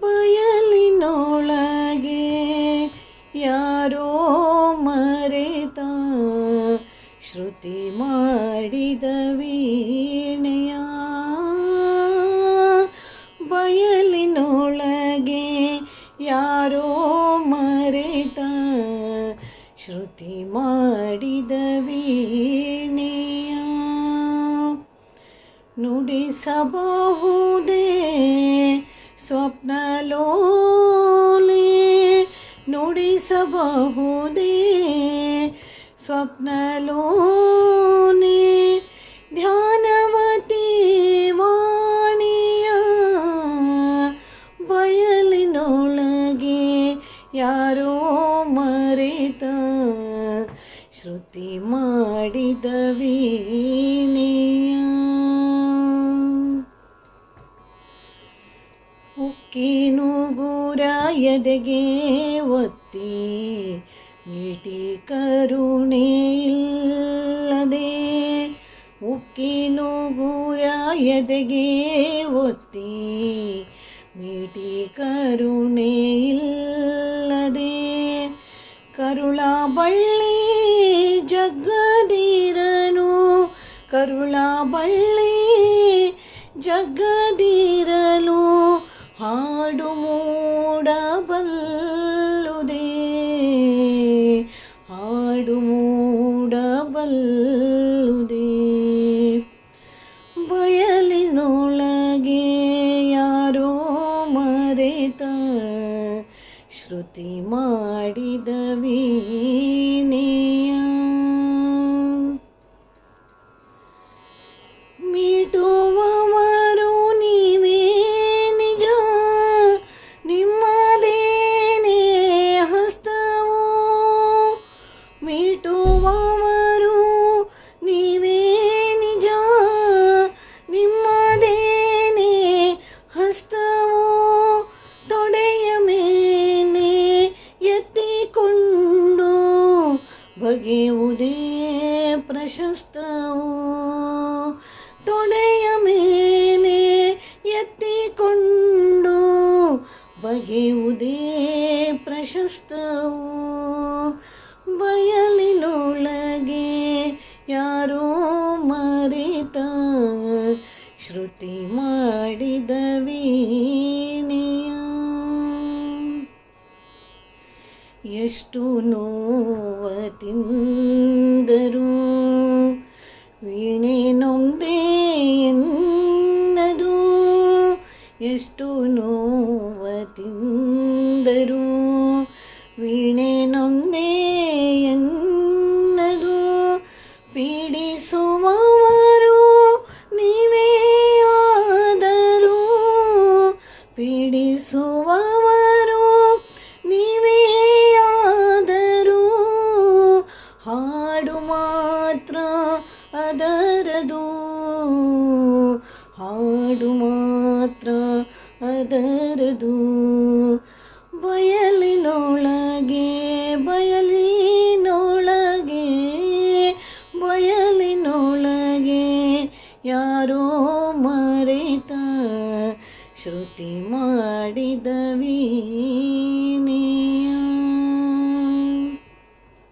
ಬಯಲಿನೊಳಗೆ ಯಾರೋ ಮರೆತ ಶ್ರುತಿ ಮಾಡಿದ ವೀಣೆಯ ಬಯಲಿನೊಳಗೆ ಯಾರೋ ಮರೆತ ಶ್ರುತಿ ಮಾಡಿದ ವೀಣೆಯ ನುಡಿಸಬಹುದೇ ಸ್ವಪ್ನಲೋಲೆ ನುಡಿಸಬಹುದೇ? ಸ್ವಪ್ನಲೋನೆ ಧ್ಯಾನವತಿ ವಾಣಿಯ ಬಯಲಿನೊಳಗೆ ಯಾರೋ ಮರೆತ ಶ್ರುತಿ ಮಾಡಿದ ವೀಣೆಯ ಉಕ್ಕಿನುಗುರ ಎದೆಗೆ ಒತ್ತಿ ಮೀಟಿ ಕರುಣೆ ಇಲ್ಲದೆ ಉಕ್ಕಿನುಗುರ ಎದೆಗೆ ಒತ್ತಿ ಮೀಟಿ ಕರುಣೆ ಇಲ್ಲದೆ ಕರುಳ ಬಳ್ಳಿ ಜಗದೀರನು ಕರುಳ ಬಳ್ಳಿ ಜಗದೀರಲು ಹಾಡು ಮೂಡಬಲ್ಲುದೇ? ಹಾಡು ಮೂಡಬಲ್ಲುದೇ? ಬಯಲಿನೊಳಗೆ ಯಾರೋ ಮರೆತ ಶ್ರುತಿ ಮಾಡಿದ ಪ್ರಶಸ್ತವು ತೊಡೆಯ ಮೇಲೆ ಎತ್ತಿಕೊಂಡು ಬಗೆಯುವುದೇ ಪ್ರಶಸ್ತವು. ಬಯಲಿನೊಳಗೆ ಯಾರೋ ಮರಿತ ಶ್ರುತಿ ಮಾಡಿದ ವೀಣೆಯ ಎಷ್ಟು ನೋವ ತಿಂದರು ವೀಣೆ ನೊಂದೇ ಎನ್ನದು, ಎಷ್ಟು ನೋವ ತಿಂದರು. ವೀಣೆ ನೊಂದೇ ಎನ್ನದು, ಪೀಡಿಸುವವರು ನೀವೇ ಆದರೂ. ಪೀಡಿಸುವವರು ನೀವೇ ಆದರೂ. ಹಾಡು ಮಾತ್ರ ಅದರದು. ಹಾಡು ಮಾತ್ರ ಅದರದು. ಬಯಲಿನೊಳಗೆ ಬಯಲಿನೊಳಗೆ ಬಯಲಿನೊಳಗೆ ಯಾರೋ ಮರೆತ ಶ್ರುತಿ ಮಾಡಿದವೀನೇ